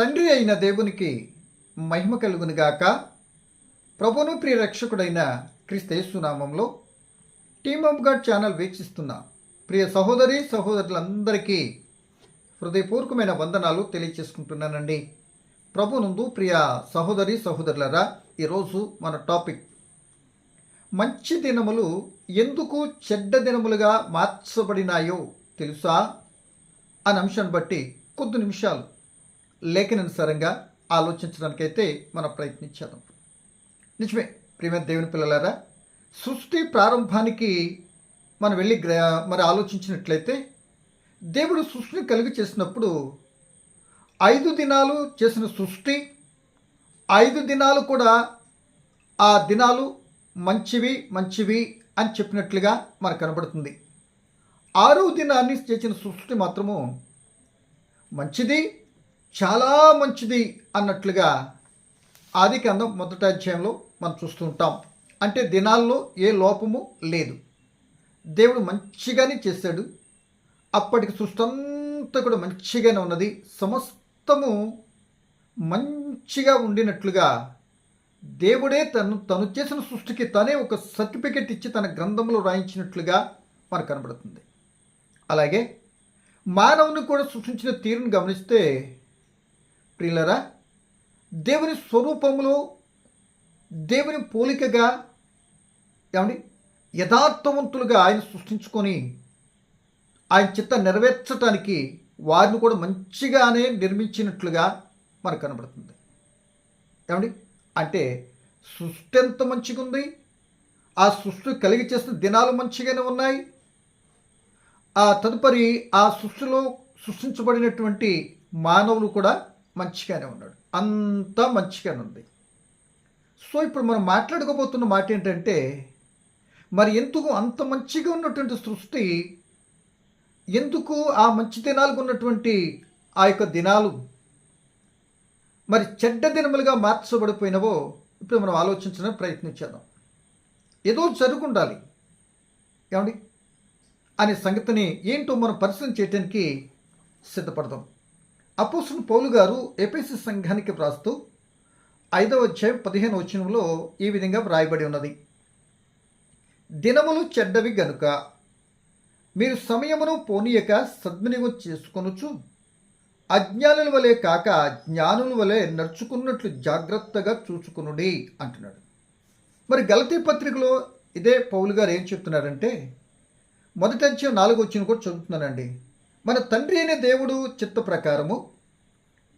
తండ్రి అయిన దేవునికి మహిమ కలుగునుగాక ప్రభును ప్రియ రక్షకుడైన క్రీస్తేసునామంలో టీమ్ ఆఫ్ గాడ్ ఛానల్ వీక్షిస్తున్న ప్రియ సహోదరి సహోదరులందరికీ హృదయపూర్వకమైన వందనాలు తెలియచేసుకుంటున్నానండి. ప్రభునందు ప్రియ సహోదరి సహోదరులరా ఈరోజు మన టాపిక్ మంచి దినములు ఎందుకు చెడ్డ దినములుగా మార్చబడినాయో తెలుసా? అనే అంశాన్ని బట్టి కొద్ది నిమిషాలు లేఖనానుసారంగా ఆలోచించడానికైతే మనం ప్రయత్నించాం నిజమే ప్రియమైన దేవుని పిల్లలారా సృష్టి ప్రారంభానికి మనం వెళ్ళి గ్ర మరి ఆలోచించినట్లయితే దేవుడు సృష్టిని కలిగి చేసినప్పుడు ఐదు దినాలు చేసిన సృష్టి ఐదు దినాలు కూడా ఆ దినాలు మంచివి మంచివి అని చెప్పినట్లుగా మనకు కనబడుతుంది. ఆరో దినాన్ని చేసిన సృష్టి మాత్రము మంచిది చాలా మంచిది అన్నట్లుగా ఆది కాండం మొదటి అధ్యాయంలో మనం చూస్తూ ఉంటాం అంటే దినాల్లో ఏ లోపము లేదు. దేవుడు మంచిగానే చేశాడు. అప్పటికి సృష్టి అంతా కూడా మంచిగానే ఉన్నది. సమస్తము మంచిగా ఉండినట్లుగా దేవుడే తను తను చేసిన సృష్టికి తనే ఒక సర్టిఫికెట్ ఇచ్చి తన గ్రంథంలో రాయించినట్లుగా మనకు కనబడుతుంది. అలాగే మానవుని కూడా సృష్టించిన తీరును గమనిస్తే ప్రియులరా దేవుని స్వరూపములో దేవుని పోలికగా ఏమండి యథార్థవంతులుగా ఆయన సృష్టించుకొని ఆయన చిత్త నెరవేర్చడానికి వారిని కూడా మంచిగానే నిర్మించినట్లుగా మనకు కనబడుతుంది. ఏమండి అంటే సృష్టి ఎంత మంచిగా ఉంది ఆ సృష్టి కలిగి చేసిన దినాలు మంచిగానే ఉన్నాయి ఆ తదుపరి ఆ సృష్టిలో సృష్టించబడినటువంటి మానవులు కూడా మంచిగానే ఉన్నాడు. అంతా మంచిగానే ఉంది. సో ఇప్పుడు మనం మాట్లాడుకోబోతున్న మాట ఏంటంటే మరి ఎందుకు అంత మంచిగా ఉన్నటువంటి సృష్టి ఎందుకు ఆ మంచి దినాలకు ఉన్నటువంటి ఆ యొక్క దినాలు మరి చెడ్డ దినములుగా మార్చబడిపోయినవో ఇప్పుడు మనం ఆలోచించడానికి ప్రయత్నించేద్దాం ఏదో జరుగుండాలి. ఏమండి? అనే సంగతిని ఏంటో మనం పరిశీలన చేయడానికి సిద్ధపడదాం. అపోసిన పౌలు గారు ఎపిసి సంఘానికి వ్రాస్తూ ఐదవ అధ్యాయం పదిహేను వచనంలో ఈ విధంగా వ్రాయబడి ఉన్నది. దినములు చెడ్డవి గనుక మీరు సమయమును పోనీయక సద్వినియోగం చేసుకొనుచు అజ్ఞానుల వలె కాక జ్ఞానుల వలె నడుచుకున్నట్లు జాగ్రత్తగా చూసుకునుడి అంటున్నాడు. మరి గలతీ పత్రికలో ఇదే పౌలు గారు ఏం చెప్తున్నారంటే మొదటి అధ్యాయం నాలుగు వచ్చిన కూడా చదువుతున్నానండి. మన తండ్రి అయిన దేవుడు చిత్త ప్రకారము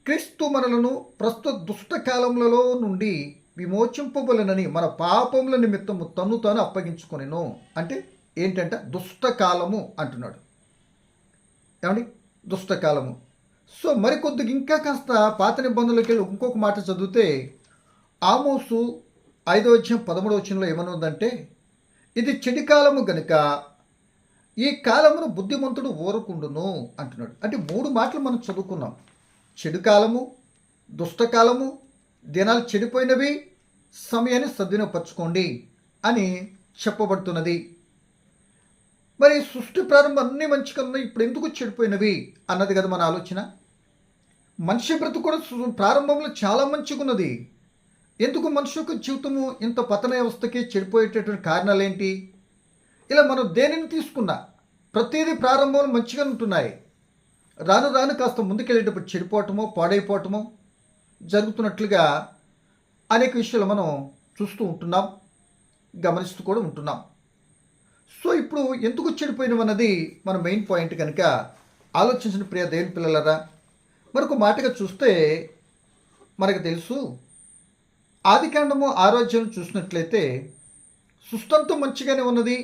క్రీస్తు మనలను ప్రస్తుత దుష్ట కాలములలో నుండి విమోచింపబలనని మన పాపముల నిమిత్తము తను తాను అప్పగించుకొనిను. అంటే ఏంటంటే? దుష్టకాలము అంటున్నాడు. ఏమండి? దుష్టకాలము సో మరికొద్దిగా ఇంకా కాస్త పాత నిబంధనలకి వెళ్ళి ఇంకొక మాట చదివితే ఆమోసు ఐదో వచ్చిన పదమూడవ వచనంలో ఏమనుందంటే ఇది చెడికాలము కనుక గనుక ఈ కాలమును బుద్ధిమంతుడు ఓరుకుండును అంటున్నాడు. అంటే మూడు మాటలు మనం చదువుకున్నాం. చెడు కాలము దుష్టకాలము దినాలు చెడిపోయినవి సమయాన్ని సద్వినపరచుకోండి అని చెప్పబడుతున్నది. మరి సృష్టి ప్రారంభం అన్నీ మంచిగా ఉన్నాయి ఇప్పుడు ఎందుకు చెడిపోయినవి అన్నది కదా మన ఆలోచన. మనిషి బ్రతుకు కూడా ప్రారంభంలో చాలా మంచిగా ఉన్నది. ఎందుకు మనిషి యొక్క జీవితము ఇంత పతన వ్యవస్థకి చెడిపోయేటటువంటి కారణాలు ఏంటి? ఇలా మనం దేనిని తీసుకున్నా? ప్రతిదీ ప్రారంభంలో మంచిగా ఉంటున్నాయి. రాను రాను కాస్త ముందుకెళ్ళేటప్పుడు చెడిపోవటమో పాడైపోవటమో జరుగుతున్నట్లుగా అనేక విషయాలు మనం చూస్తూ ఉంటున్నాం గమనిస్తూ కూడా ఉంటున్నాం. సో ఇప్పుడు ఎందుకు చెడిపోయినవన్నది మన మెయిన్ పాయింట్ కనుక ఆలోచించిన ప్రియ దేవుని పిల్లలరా. మరొక మాటగా చూస్తే మనకు తెలుసు ఆదికాండము ఆరోగ్యం చూసినట్లయితే సుస్థంతో మంచిగానే ఉన్నది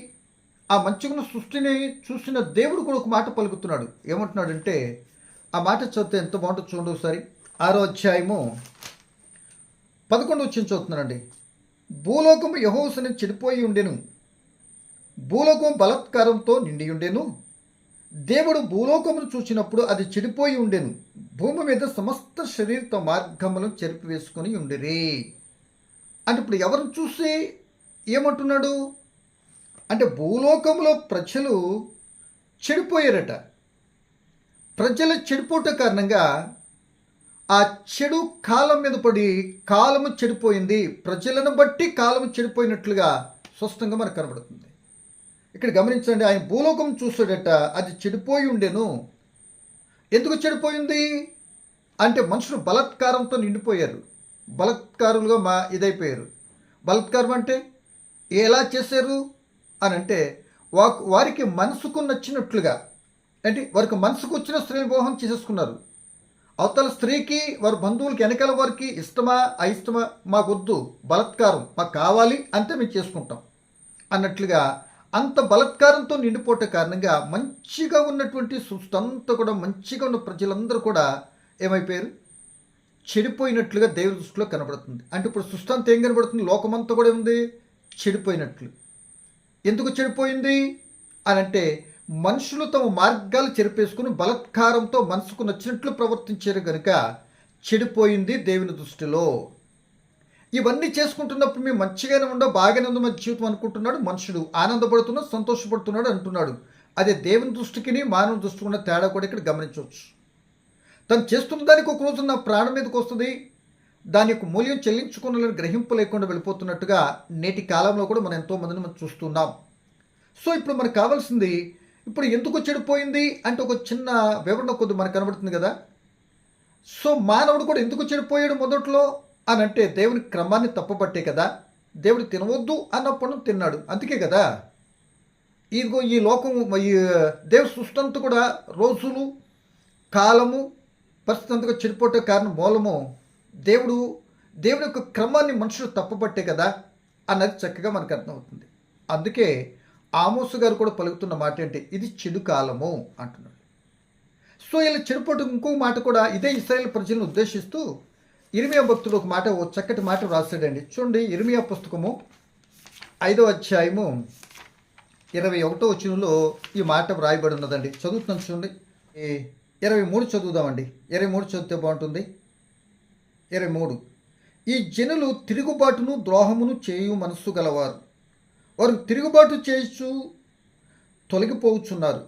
ఆ మంచుకున్న సృష్టిని చూసిన దేవుడు కూడా ఒక మాట పలుకుతున్నాడు. ఏమంటున్నాడంటే ఆ మాట చదివితే ఎంత బాగుంటుందో చూడండి ఒకసారి. ఆరో అధ్యాయము పదకొండు వచ్చిన చదువుతున్నానండి. భూలోకం యహోసని చెడిపోయి ఉండెను. భూలోకం బలత్కారంతో నిండి ఉండెను. దేవుడు భూలోకమును చూసినప్పుడు అది చెడిపోయి ఉండెను. భూమి మీద సమస్త శరీరత మార్గములను చెరిపివేసుకొని ఉండిరి. అంటే ఇప్పుడు ఎవరిని చూసి ఏమంటున్నాడు? అంటే భూలోకంలో ప్రజలు చెడిపోయారట. ప్రజలు చెడిపోవటం కారణంగా ఆ చెడు కాలం మీద పడి కాలము చెడిపోయింది. ప్రజలను బట్టి కాలము చెడిపోయినట్లుగా స్పష్టంగా మనకు కనబడుతుంది. ఇక్కడ గమనించండి ఆయన భూలోకం చూసాడట అది చెడిపోయి ఉండేను. ఎందుకు చెడిపోయింది? అంటే మనుషులు బలత్కారంతో నిండిపోయారు. బలత్కారులుగా మా ఇదైపోయారు. బలత్కారం అంటే ఎలా చేశారు? అని అంటే వా- వారికి మనసుకు నచ్చినట్లుగా అంటే వారికి మనసుకు వచ్చిన స్త్రీ వివాహం చేసేసుకున్నారు. అవతల స్త్రీకి వారి బంధువులకి వెనకాల వారికి ఇష్టమా అయిష్టమా మాకొద్దు బలత్కారం మాకు కావాలి అంతే మేము చేసుకుంటాం. అన్నట్లుగా అంత బలత్కారంతో నిండిపోట కారణంగా మంచిగా ఉన్నటువంటి సృష్టి కూడా మంచిగా ఉన్న ప్రజలందరూ కూడా ఏమైపోయారు? చెడిపోయినట్లుగా దేవుడి దృష్టిలో కనబడుతుంది. అంటే ఇప్పుడు సృష్టి అంతా ఏం కనబడుతుంది? లోకమంతా కూడా ఉంది. చెడిపోయినట్లు. ఎందుకు చెడిపోయింది? అని అంటే మనుషులు తమ మార్గాలు చెరిపేసుకుని బలత్కారంతో మనసుకు నచ్చినట్లు ప్రవర్తించారు కనుక చెడిపోయింది దేవుని దృష్టిలో. ఇవన్నీ చేసుకుంటున్నప్పుడు మేము మంచిగానే ఉండో బాగానే ఉందో మన జీవితం అనుకుంటున్నాడు మనుషుడు ఆనందపడుతున్నాడు సంతోషపడుతున్నాడు అంటున్నాడు. అదే దేవుని దృష్టికి మానవ దృష్టికి ఉన్న తేడా కూడా ఇక్కడ గమనించవచ్చు. తను చేస్తున్న దానికి ఒక రోజు నా ప్రాణం మీదకి వస్తుంది. దాని యొక్క మూల్యం చెల్లించుకున్న గ్రహింపు లేకుండా వెళ్ళిపోతున్నట్టుగా నేటి కాలంలో కూడా మనం ఎంతో మందిని మనం చూస్తున్నాం. సో ఇప్పుడు మనకు కావాల్సింది ఇప్పుడు ఎందుకు చెడిపోయింది అంటే ఒక చిన్న వివరణ కొద్ది మనకు కనబడుతుంది కదా. సో మానవుడు కూడా ఎందుకు చెడిపోయాడు మొదట్లో అని అంటే దేవుని క్రమాన్ని తప్పబట్టే కదా. దేవుడు తినవద్దు అన్నప్పుడు తిన్నాడు. అందుకే కదా. ఇదిగో ఈ లోకం ఈ దేవుడి సృష్టి కూడా రోజులు కాలము పరిస్థితి అంతగా చెడిపోటే కారణం మూలము దేవుడు దేవుని యొక్క క్రమాన్ని మనుషులు తప్పబట్టే కదా అన్నది చక్కగా మనకు అర్థమవుతుంది. అందుకే ఆమోసు గారు కూడా పలుకుతున్న మాట ఏంటి? ఇది చెడు కాలము అంటున్నాడు. సో ఇలా చెడుపట్టు ఇంకో మాట కూడా ఇదే ఇస్రాయేల్ ప్రజలను ఉద్దేశిస్తూ ఇరిమియా భక్తుడు ఒక మాట ఓ చక్కటి మాట రాశాడండి. చూడండి ఇరిమియా పుస్తకము ఐదో అధ్యాయము ఇరవై ఒకటో వచ్చినలో ఈ మాట వ్రాయబడి ఉన్నదండి. చదువుతున్నాను చూడండి. ఇరవై మూడు చదువుదామండి. ఇరవై మూడు చదివితే బాగుంటుంది. ఇరవై మూడు. ఈ జనులు తిరుగుబాటును ద్రోహమును చేయు మనస్సు గలవారు. వారు తిరుగుబాటు చేయొచ్చు తొలగిపోవచ్చున్నారు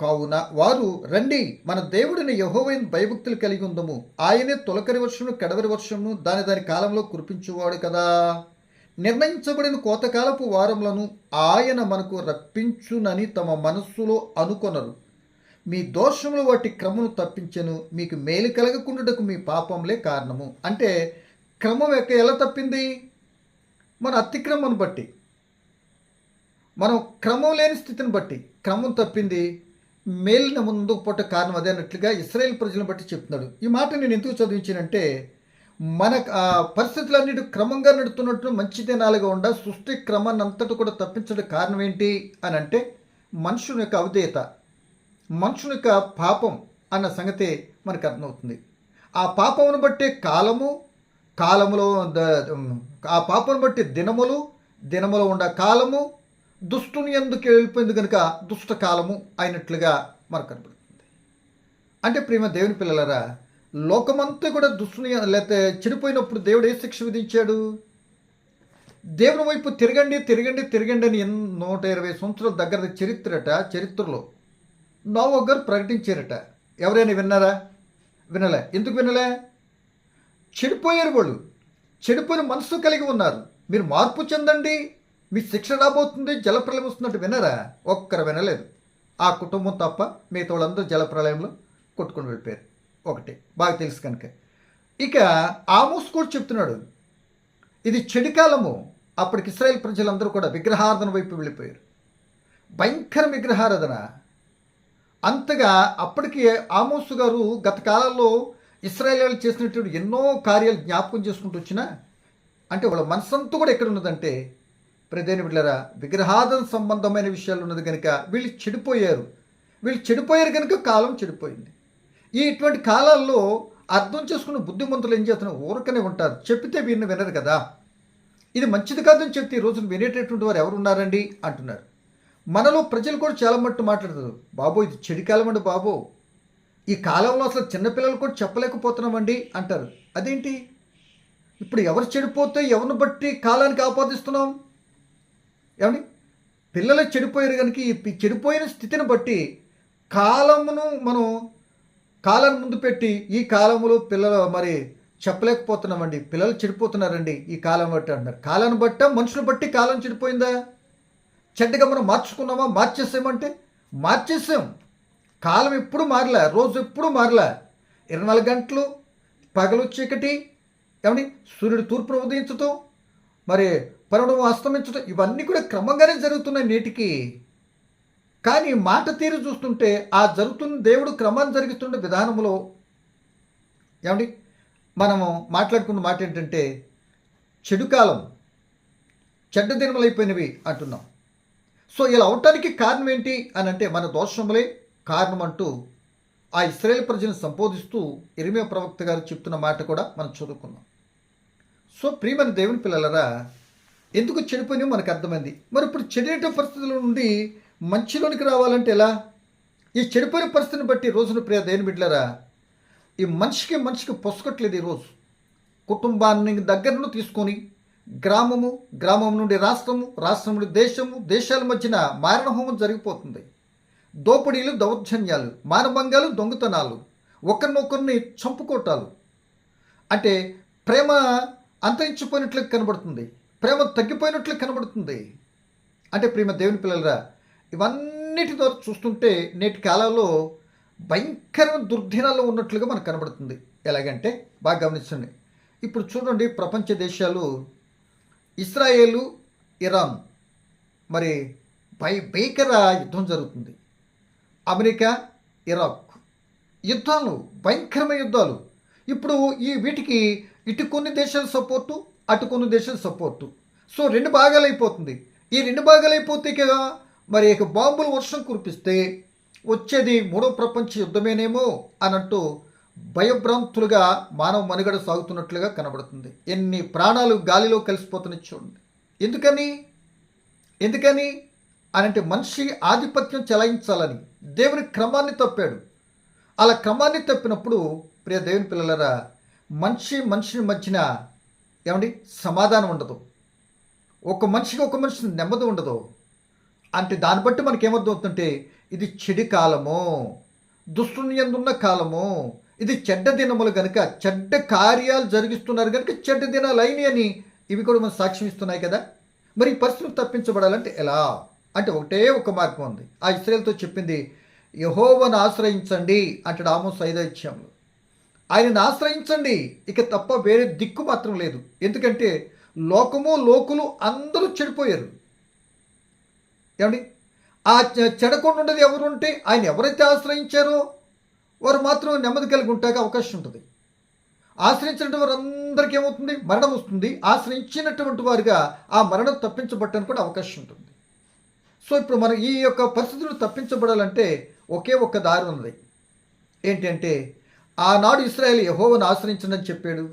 కావున వారు రండి మన దేవుడిని యహోవైన భయభక్తులు కలిగి ఉందము. ఆయనే తొలకరి వర్షము కడవరి వర్షమును దాని దాని కాలంలో కురిపించువాడు కదా. నిర్ణయించబడిన కోతకాలపు వారములను ఆయన మనకు రప్పించునని తమ మనస్సులో అనుకొనరు. మీ దోషములు వాటి క్రమను తప్పించను మీకు మేలు కలగకుండాటకు మీ పాపంలే కారణము. అంటే క్రమం యొక్క ఎలా తప్పింది? మన అతిక్రమను బట్టి. మనం క్రమం లేని స్థితిని బట్టి. క్రమం తప్పింది మేలిన ముందుకు పుట్ట కారణం అదే అన్నట్లుగా ఇస్రాయేల్ ప్రజలను బట్టి చెప్తున్నాడు. ఈ మాట నేను ఎందుకు చదివించానంటే మన ఆ, పరిస్థితులన్నిటి క్రమంగా నడుతున్నట్టు మంచి దినాలుగా ఉండ సృష్టి క్రమాన్ని అంతటి కూడా తప్పించడం కారణం ఏంటి అని అంటే మనుషుని యొక్క అవధేయత. మనుషుని యొక్క పాపం అన్న సంగతే మనకు అర్థమవుతుంది. ఆ పాపమును బట్టి కాలము కాలములో ఆ పాపను బట్టి దినములు దినములో ఉండ కాలము దుష్టుని ఎందుకు వెళ్ళిపోయింది కనుక దుష్ట కాలము అయినట్లుగా మనకు కనబడుతుంది అంటే ప్రేమ దేవుని పిల్లలరా లోకమంతా కూడా దుష్టుని లేకపోతే చెడిపోయినప్పుడు దేవుడు ఏ శిక్ష విధించాడు? దేవుని వైపు తిరగండి తిరగండి తిరగండి అని నూట ఇరవై సంవత్సరాల దగ్గర చరిత్రట చరిత్రలో నోవా గారు ప్రకటించారట. ఎవరైనా విన్నారా? వినలే. ఎందుకు వినలే? చెడిపోయారు వాళ్ళు. చెడిపోయిన మనసు కలిగి ఉన్నారు. మీరు మార్పు చెందండి. మీ శిక్ష రాబోతుంది. జలప్రలయం వస్తున్నట్టు వినరా ఒక్కరు వినలేదు. ఆ కుటుంబం తప్ప మిగతా వాళ్ళందరూ జలప్రలయంలో కొట్టుకొని వెళ్ళిపోయారు. ఒకటి. బాగా తెలుసు కనుక. ఇక ఆమోస్ కూడా చెప్తున్నాడు. ఇది చెడికాలము అప్పటికి ఇస్రాయేల్ ప్రజలందరూ కూడా విగ్రహారాధన వైపు వెళ్ళిపోయారు. భయంకర విగ్రహారాధన. అంతగా అప్పటికి ఆమోసు గారు గత కాలంలో ఇస్రాయేల్ చేసినటువంటి ఎన్నో కార్యాలు జ్ఞాపకం చేసుకుంటూ వచ్చినా అంటే వాళ్ళ మనసంతా కూడా ఎక్కడ ఉన్నదంటే ప్రదేని బిడ్డరా విగ్రహాదం సంబంధమైన విషయాలు ఉన్నది కనుక వీళ్ళు చెడిపోయారు. వీళ్ళు చెడిపోయారు కనుక కాలం చెడిపోయింది. ఈ ఇటువంటి కాలాల్లో అర్థం చేసుకున్న బుద్ధిమంతులు ఏం చేస్తున్నారు? ఊరకనే ఉంటారు. చెప్పితే వీరిని వినరు కదా. ఇది మంచిది కాదని చెప్తే ఈ రోజున వినేటటువంటి వారు ఎవరు ఉన్నారండి అంటున్నారు. మనలో ప్రజలు కూడా చాలా మట్టు మాట్లాడతారు. బాబో ఇది చెడికాలం అండి బాబో. ఈ కాలంలో అసలు చిన్నపిల్లలు కూడా చెప్పలేకపోతున్నామండి అంటారు. అదేంటి? ఇప్పుడు ఎవరు చెడిపోతే ఎవరిని బట్టి కాలానికి ఆపాదిస్తున్నాం? ఏమండి? పిల్లలు చెడిపోయారు కనుక ఈ చెడిపోయిన స్థితిని బట్టి కాలమును మనం కాలం ముందు పెట్టి ఈ కాలంలో పిల్లలు మరి చెప్పలేకపోతున్నామండి. పిల్లలు చెడిపోతున్నారండి ఈ కాలం బట్టి అంటున్నారు. కాలాన్ని బట్ట మనుషులు బట్టి కాలం చెడిపోయిందా? చెడ్డగా మనం మార్చుకున్నామా మార్చేసామంటే? మార్చేసాం. కాలం ఎప్పుడు మారలే రోజు ఎప్పుడు మారలే. ఇరవై నాలుగు గంటలు పగలు చీకటి ఏమండి? సూర్యుడు తూర్పును ఉదయించటం మరి పరమడం అస్తమించడం ఇవన్నీ కూడా క్రమంగానే జరుగుతున్నాయి నేటికి. కానీ మాట తీరు చూస్తుంటే ఆ జరుగుతున్న దేవుడు క్రమాన్ని జరుగుతున్న విధానంలో ఏమండి? మనము మాట్లాడుకున్న మాట ఏంటంటే చెడు కాలం చెడ్డ దినములైపోయినవి అంటున్నాం. సో ఇలా అవటానికి కారణం ఏంటి అని అంటే మన దోషములే కారణం అంటూ ఆ ఇస్రాయేల్ ప్రజలను సంబోధిస్తూ ఇరిమే ప్రవక్త గారు చెప్తున్న మాట కూడా మనం చదువుకున్నాం సో ప్రియమైన దేవుని పిల్లలరా ఎందుకు చెడిపోయినా మనకు అర్థమైంది. మరి ఇప్పుడు చెడిట పరిస్థితుల నుండి మంచిలోనికి రావాలంటే ఎలా? ఈ చెడిపోయిన పరిస్థితిని బట్టి రోజున ప్రియ దేవుని బిడ్డలరా ఈ మనిషికి మనిషికి పొసగట్లేదు ఈరోజు కుటుంబాన్ని దగ్గరను తీసుకొని గ్రామము గ్రామం నుండి రాష్ట్రము రాష్ట్రం నుండి దేశము దేశాల మధ్యన మారణహోమం జరిగిపోతుంది. దోపిడీలు దౌర్జన్యాలు మానభంగాలు దొంగతనాలు ఒకరినొకరిని చంపుకోటాలు. అంటే ప్రేమ అంతరించిపోయినట్లు కనబడుతుంది. ప్రేమ తగ్గిపోయినట్లు కనబడుతుంది. అంటే ప్రేమ దేవుని పిల్లలరా ఇవన్నిటి ద్వారా చూస్తుంటే నేటి కాలంలో భయంకరమైన దుర్దినాల్లో ఉన్నట్లుగా మనకు కనబడుతుంది. ఎలాగంటే బాగా గమనించండి. ఇప్పుడు చూడండి ప్రపంచ దేశాలు ఇస్రాయేలు ఇరాన్ మరి భయ భీకర యుద్ధం జరుగుతుంది. అమెరికా ఇరాక్ యుద్ధాలు భయంకరమైన యుద్ధాలు. ఇప్పుడు ఈ వీటికి ఇటు కొన్ని దేశాల సపోర్టు అటు కొన్ని దేశాల సపోర్టు సో రెండు భాగాలు అయిపోతుంది. ఈ రెండు భాగాలు అయిపోతే కదా మరి ఇక బాంబులు వర్షం కురిపిస్తే వచ్చేది మూడో ప్రపంచ యుద్ధమేనేమో అన్నట్టు భయభ్రాంతులుగా మానవ మనుగడ సాగుతున్నట్లుగా కనబడుతుంది. ఎన్ని ప్రాణాలు గాలిలో కలిసిపోతున్నాయి చూడండి. ఎందుకని? ఎందుకని? అనంటే మనిషి ఆధిపత్యం చెలాయించాలని దేవుని క్రమాన్ని తప్పాడు. అలా క్రమాన్ని తప్పినప్పుడు ప్రియ దేవుని పిల్లలరా మనిషి మనిషి మధ్యన ఏమండి? సమాధానం ఉండదు. ఒక మనిషికి ఒక మనిషి నెమ్మది ఉండదు. అంటే దాన్ని బట్టి మనకి ఏమర్థమవుతుంటే ఇది చెడు కాలము. దుష్టుని ఎందున్న కాలము. ఇది చెడ్డ దినములు కనుక చెడ్డ కార్యాలు జరిగిస్తున్నారు కనుక చెడ్డ దినాలు అయినాయి అని ఇవి కూడా మనం సాక్ష్యం ఇస్తున్నాయి కదా. మరి ఈ పరిస్థితులు తప్పించబడాలంటే ఎలా? అంటే ఒకటే ఒక మార్గం ఉంది. ఆ ఇస్రాయల్తో చెప్పింది యహోవను ఆశ్రయించండి అంటాడు ఆమోస్ ఐదో ఆయనను ఆశ్రయించండి ఇక తప్ప వేరే దిక్కు మాత్రం లేదు. ఎందుకంటే లోకము లోకులు అందరూ చెడిపోయారు. ఏమండి? ఆ చెడకుండా ఉండేది ఎవరు ఉంటే ఆయన ఎవరైతే ఆశ్రయించారో వారు మాత్రం నెమ్మది కలిగి ఉంటాక అవకాశం ఉంటుంది. ఆశ్రయించినటువంటి వారందరికీ ఏమవుతుంది? మరణం వస్తుంది. ఆశ్రయించినటువంటి వారిగా ఆ మరణం తప్పించబట్టడానికి కూడా అవకాశం ఉంటుంది. సో ఇప్పుడు మనం ఈ యొక్క పరిస్థితులు తప్పించబడాలంటే ఒకే ఒక్క దారి ఉన్నది. ఏంటంటే ఆనాడు ఇస్రాయేల్ యహోవను ఆశ్రయించనని చెప్పాడు.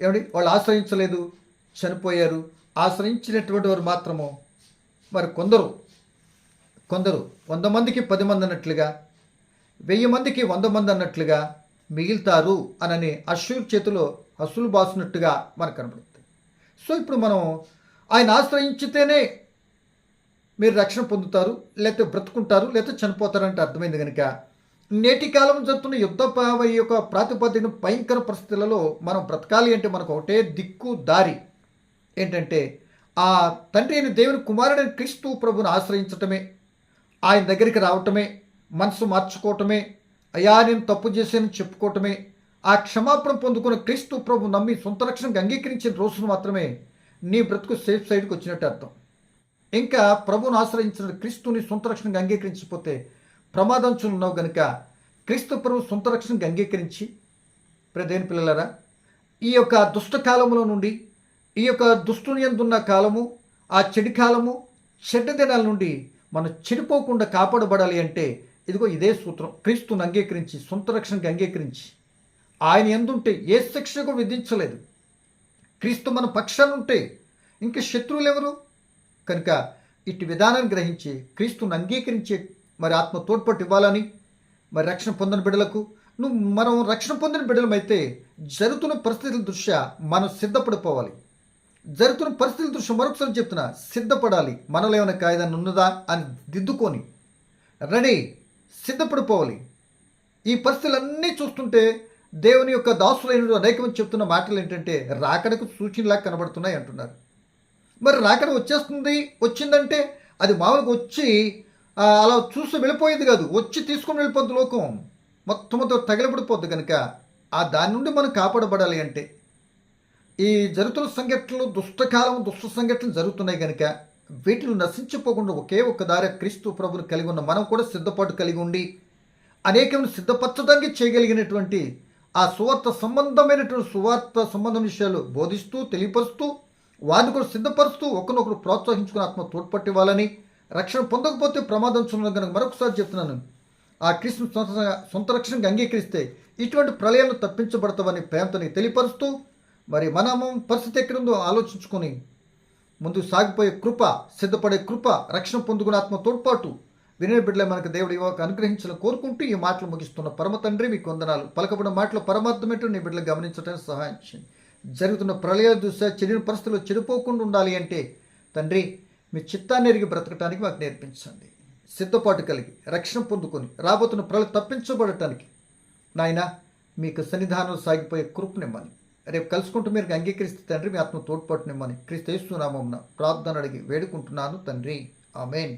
ఏమండి? వాళ్ళు ఆశ్రయించలేదు చనిపోయారు. ఆశ్రయించినటువంటి వారు మాత్రము మరి కొందరు కొందరు వంద మందికి పది మంది అన్నట్లుగా వెయ్యి మందికి వంద మంది అన్నట్లుగా మిగులుతారు అనని అశ్వర్ చేతిలో అసులు బాసినట్టుగా మనకు కనబడుతుంది. సో ఇప్పుడు మనం ఆయన ఆశ్రయించితేనే మీరు రక్షణ పొందుతారు లేకపోతే బ్రతుకుంటారు లేకపోతే చనిపోతారంటే అర్థమైంది కనుక నేటి కాలం జరుగుతున్న యుద్ధ ప- యొక్క ప్రాతిపదికన భయంకర పరిస్థితులలో మనం బ్రతకాలి అంటే మనకు ఒకటే దిక్కు దారి ఏంటంటే ఆ తండ్రి అయిన దేవుని కుమారుడైన క్రీస్తు ప్రభుని ఆశ్రయించటమే ఆయన దగ్గరికి రావటమే మనసు మార్చుకోవటమే అయ్యా నేను తప్పు చేశానని చెప్పుకోవటమే ఆ క్షమాపణ పొందుకున్న క్రీస్తు ప్రభు నమ్మి సొంత రక్షణకు అంగీకరించిన రోజును మాత్రమే నీ బ్రతుకు సేఫ్ సైడ్కి వచ్చినట్టు అర్థం. ఇంకా ప్రభును ఆశ్రయించిన క్రీస్తుని సొంత రక్షణకు అంగీకరించకపోతే ప్రమాదం ఉన్నావు గనుక క్రీస్తు ప్రభు సొంత రక్షణకు అంగీకరించి ప్రదేని పిల్లలరా ఈ యొక్క దుష్ట కాలంలో నుండి ఈ యొక్క దుష్టుని ఎందున్న కాలము ఆ చెడు కాలము చెడ్డ దినాల నుండి మనం చెడిపోకుండా కాపాడబడాలి అంటే ఇదిగో ఇదే సూత్రం. క్రీస్తుని అంగీకరించి సొంత రక్షణకు అంగీకరించి ఆయన ఎందుంటే ఏ శిక్షకు విధించలేదు. క్రీస్తు మన పక్షాన ఉంటే ఇంకా శత్రువులు ఎవరు కనుక ఇటు విధానాన్ని గ్రహించి క్రీస్తుని అంగీకరించే మరి ఆత్మ తోడ్పాటు ఇవ్వాలని మరి రక్షణ పొందిన బిడ్డలకు నువ్వు మనం రక్షణ పొందిన బిడ్డలమైతే జరుగుతున్న పరిస్థితుల దృష్ట్యా మనం సిద్ధపడిపోవాలి. జరుగుతున్న పరిస్థితుల దృష్ట్యా మరొకసారి చెప్తున్నా సిద్ధపడాలి. మనలో ఏమైనా కాయదాన్ని ఉన్నదా అని దిద్దుకొని రెడీ సిద్ధపడిపోవాలి. ఈ పరిస్థితులన్నీ చూస్తుంటే దేవుని యొక్క దాసులైన అనేక మంది చెప్తున్న మాటలు ఏంటంటే రాకడకు సూచనలా కనబడుతున్నాయి అంటున్నారు. మరి రాకడ వచ్చేస్తుంది వచ్చిందంటే అది మామూలుగా వచ్చి అలా చూసి వెళ్ళిపోయేది కాదు. వచ్చి తీసుకుని వెళ్ళిపోద్ది లోకం. మొత్తం మొత్తం తగిలిపడిపోద్ది కనుక ఆ దాని నుండి మనం కాపాడబడాలి అంటే. ఈ జరుగుతున్న సంఘటనలు దుష్టకాలం దుష్ట సంఘటనలు జరుగుతున్నాయి కనుక వీటిని నశించిపోకుండా ఒకే ఒక దారి క్రీస్తు ప్రభును కలిగి ఉన్న మనం కూడా సిద్ధపాటు కలిగి ఉండి అనేకమైన సిద్ధపరచడానికి చేయగలిగినటువంటి ఆ సువార్త సంబంధమైనటువంటి సువార్త సంబంధం విషయాలు బోధిస్తూ తెలియపరుస్తూ వారిని కూడా సిద్ధపరుస్తూ ఒకరినొకరు ప్రోత్సహించుకుని ఆత్మ వాళ్ళని రక్షణ పొందకపోతే ప్రమాదం చూడడం కనుక మరొకసారి చెప్తున్నాను. ఆ క్రీస్తు సొంత సొంత రక్షణకు అంగీకరిస్తే ఇటువంటి ప్రళయాలను తప్పించబడతామని ప్రేమతో తెలియపరుస్తూ మరి మనము పరిస్థితి ఎక్కడుందో ఆలోచించుకొని ముందు సాగిపోయే కృప సిద్ధపడే కృప రక్షణ పొందుకునే ఆత్మ తోడ్పాటు. వినే బిడ్డలే మనకు దేవుడు ఇవ్వక అనుగ్రహించాలని కోరుకుంటూ ఈ మాటలు ముగిస్తున్న పరమ తండ్రి మీకు వందనాలు. పలకబడిన మాటలు పరమార్థమేటో నీ బిడ్డలు గమనించడానికి సహాయం చేయండి. జరుగుతున్న ప్రళయాలు చూసా చెడిన పరిస్థితుల్లో చెడిపోకుండా ఉండాలి అంటే తండ్రి మీ చిత్తాన్ని ఎరిగి బ్రతకటానికి మాకు నేర్పించండి. సిద్ధపాటు కలిగి రక్షణ పొందుకొని రాబోతున్న ప్రళయం తప్పించబడటానికి. నాయన మీకు సన్నిధానం సాగిపోయే కృపనిమ్మని రేపు కలుసుకుంటూ మీరు అంగీకరిస్తే తండ్రి మీ ఆత్మ తోడ్పాటునిమ్మని క్రీస్తు ఇస్తున్నామమ్మ ప్రార్థన అడిగి వేడుకుంటున్నాను తండ్రి. ఆమెన్.